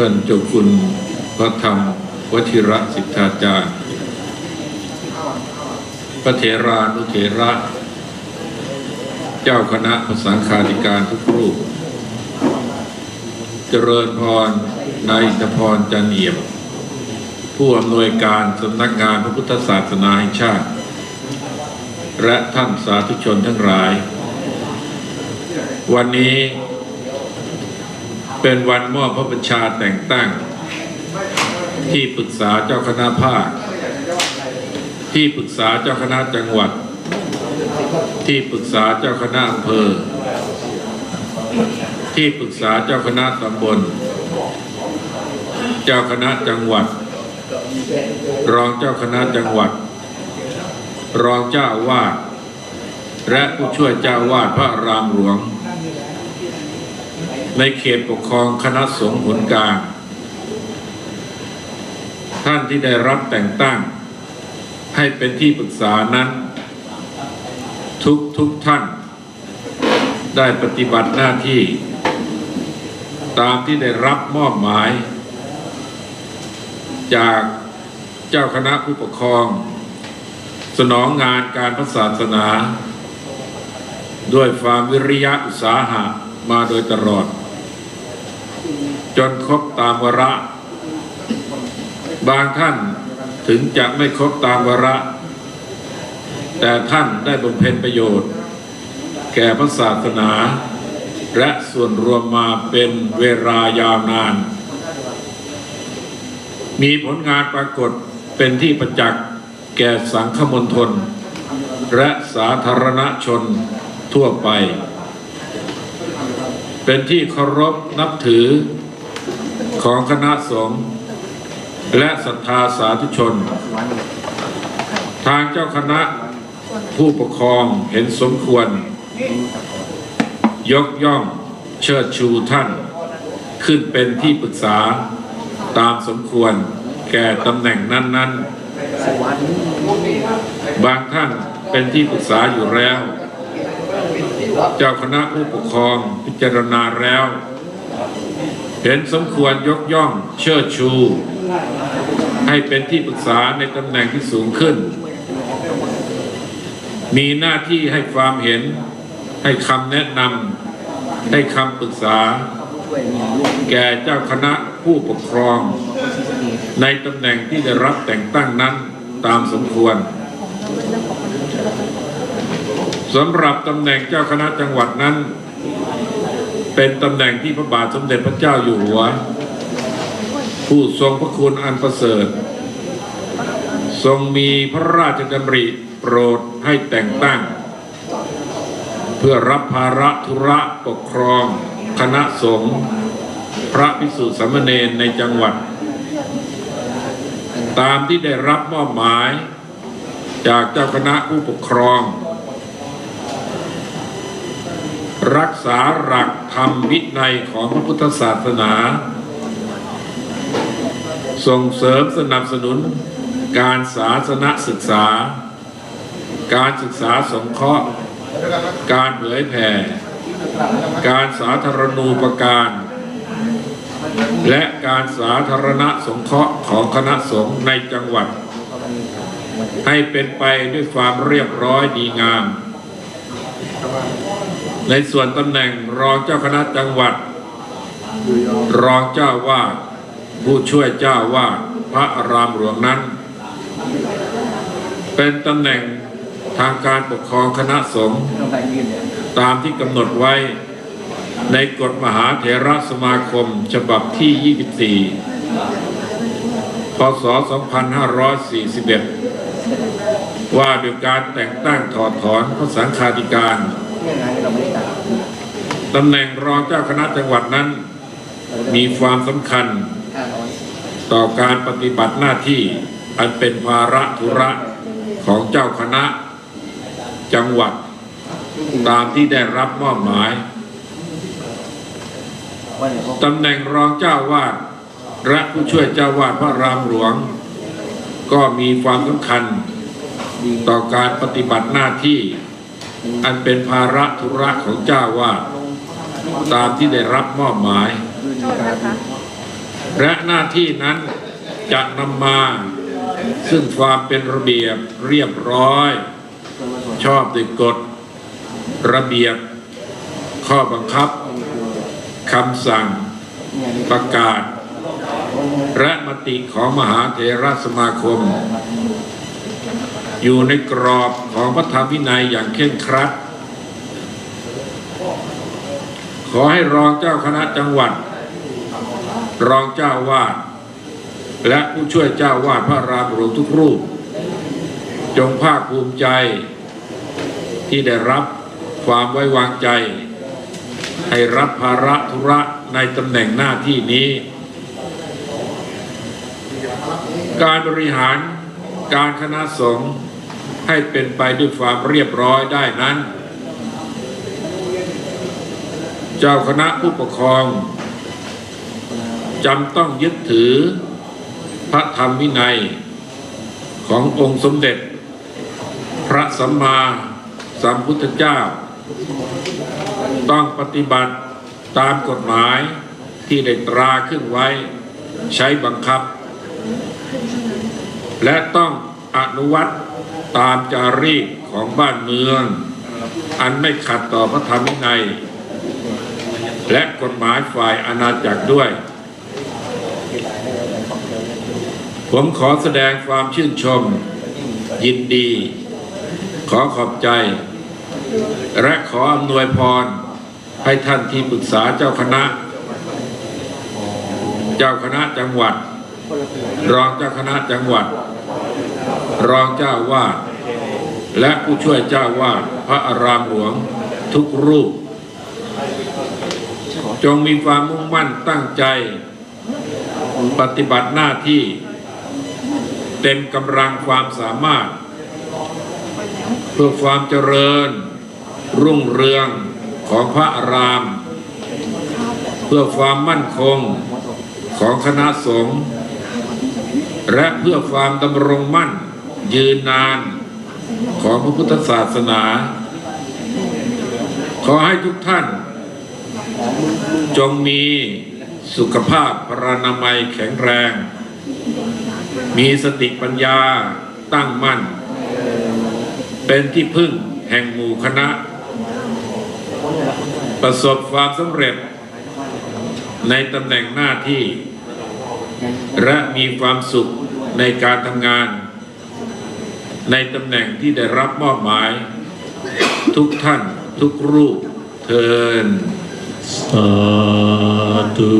ท่านเจ้าคุณพระธรรมวชิระสิทธาจารย์ พระเถรานุเถระ เจ้าคณะภาษาคาธิการทุกรูป เจริญพรนายอิทธพรจันเอี่ยม ผู้อำนวยการสำนักงานพระพุทธศาสนาแห่งชาติ และท่านสาธุชนทั้งหลาย วันนี้ เป็นวันมอบพระบัญชาแต่งตั้ง ที่ปรึกษาเจ้าคณะภาค ที่ปรึกษาเจ้าคณะจังหวัด ที่ปรึกษาเจ้าคณะอำเภอ ที่ปรึกษาเจ้าคณะตำบล เจ้าคณะจังหวัด รองเจ้าคณะจังหวัด รองเจ้าวาดและผู้ช่วยเจ้าวาดพระรามหลวง ในเขตปกครองคณะสงฆ์ผลกลาง ท่านที่ได้รับแต่งตั้ง ให้เป็นที่ปรึกษานั้น ทุกทุกท่าน ได้ปฏิบัติหน้าที่ ตามที่ได้รับมอบหมาย จากเจ้าคณะผู้ปกครอง สนองงานการพระศาสนา ด้วยความวิริยะอุตสาหะมาโดยตลอด จนครบตามวาระ บางท่านถึงจะไม่ครบตามวาระ แต่ท่านได้บำเพ็ญประโยชน์ แก่พระศาสนา และส่วนรวมมาเป็นเวลายาวนาน มีผลงานปรากฏเป็นที่ประจักษ์แก่สังฆมณฑลและสาธารณชนทั่วไป เป็นที่เคารพนับถือของคณะสงฆ์และศรัทธาสาธุชน ทางเจ้าคณะผู้ปกครองเห็นสมควร ยกย่องเชิดชูท่าน ขึ้นเป็นที่ปรึกษาตามสมควรแก่ตำแหน่งนั้น ๆ บางท่านเป็นที่ปรึกษาอยู่แล้ว เจ้าคณะผู้ปกครอง จารณาแล้ว เห็นสมควรยกย่องเชิดชู ให้เป็นที่ปรึกษาในตำแหน่งที่สูงขึ้น มีหน้าที่ให้ความเห็น ให้คำแนะนำให้คำปรึกษา แก่เจ้าคณะผู้ปกครอง ในตำแหน่งที่ได้รับแต่งตั้งนั้นตามสมควรสำหรับตำแหน่งเจ้าคณะจังหวัดนั้น เป็นตำแหน่งที่พระบาทสมเด็จพระเจ้าอยู่หัว ผู้ทรงพระคุณอันประเสริฐ ทรงมีพระราชดำริโปรดให้แต่งตั้ง เพื่อรับภาระธุระปกครอง คณะสงฆ์พระภิกษุสามเณรในจังหวัด ตามที่ได้รับมอบหมาย จากเจ้าคณะผู้ปกครอง รักษาหลักธรรมวินัยของพระพุทธศาสนา ส่งเสริมสนับสนุนการศาสนศึกษา การศึกษาสงเคราะห์ การเผยแผ่ การสาธารณูปการ และการสาธารณสงเคราะห์ของคณะสงฆ์ในจังหวัด ให้เป็นไปด้วยความเรียบร้อยดีงาม ในส่วนตำแหน่งรองเจ้าคณะจังหวัด รองเจ้าวาดผู้ช่วยเจ้าวาดพระรามหลวงนั้น เป็นตำแหน่งทางการปกครองคณะสงฆ์ตามที่กำหนดไว้ในกฎมหาเถรสมาคมฉบับที่ 24 พศ 2541 ว่าด้วยการแต่งตั้งถอดถอนพระสังฆาธิการ ตำแหน่งรองเจ้าคณะจังหวัดนั้น มีความสำคัญ ต่อการปฏิบัติหน้าที่อันเป็นภาระธุระของเจ้าคณะจังหวัด ตามที่ได้รับมอบหมายตำแหน่งรองเจ้าวาดและผู้ช่วยเจ้าวาดพระรามหลวง ก็มีความสำคัญ ต่อการปฏิบัติหน้าที่ อันเป็นภาระธุระของเจ้าวาดตามที่ได้รับมอบหมายโทษนะคะและหน้าที่นั้นจะนำมา ซึ่งความเป็นระเบียบเรียบร้อย ชอบด้วยกฎ ระเบียบ ข้อบังคับคำสั่งประกาศ และมติของมหาเถรสมาคม อยู่ในกรอบของพระธรรมวินัยอย่างเคร่งครัด ขอให้รองเจ้าคณะจังหวัด รองเจ้าวาด และผู้ช่วยเจ้าวาดพระรามหลวงทุกรูป จงภาคภูมิใจที่ได้รับความไว้วางใจ ให้รับภาระธุระในตำแหน่งหน้าที่นี้ การบริหารการคณะสงฆ์ ให้เป็นไปด้วยความเรียบร้อยได้นั้น เจ้าคณะผู้ปกครองจำต้องยึดถือพระธรรมวินัย ขององค์สมเด็จ พระสัมมาสัมพุทธเจ้า ต้องปฏิบัติตามกฎหมายที่ได้ตราขึ้นไว้ใช้บังคับ และต้อง อนุวัตตามจารีตของบ้านเมือง อันไม่ขัดต่อพระธรรมวินัย และกฎหมายฝ่ายอาณาจักรด้วย ผมขอแสดงความชื่นชม ยินดี ขอขอบใจ และขออำนวยพร ให้ท่านที่ปรึกษาเจ้าคณะ เจ้าคณะจังหวัด รองเจ้าคณะจังหวัด รองเจ้าวาดและผู้ช่วยเจ้าวาดพระอารามหลวงทุกรูป จงมีความมุ่งมั่นตั้งใจ ปฏิบัติหน้าที่ เต็มกำลังความสามารถ เพื่อความเจริญ รุ่งเรืองของพระอาราม เพื่อความมั่นคงของคณะสงฆ์ และเพื่อความดำรงมั่น ยืนนานของพระพุทธศาสนา ขอให้ทุกท่าน จงมีสุขภาพพรานามัยแข็งแรง มีสติปัญญาตั้งมั่น เป็นที่พึ่งแห่งหมู่คณะ ประสบความสำเร็จในตำแหน่งหน้าที่ และมีความสุขในการทำงาน ในตำแหน่งที่ได้รับมอบหมาย ทุกท่านทุกรูปเทินสาธุ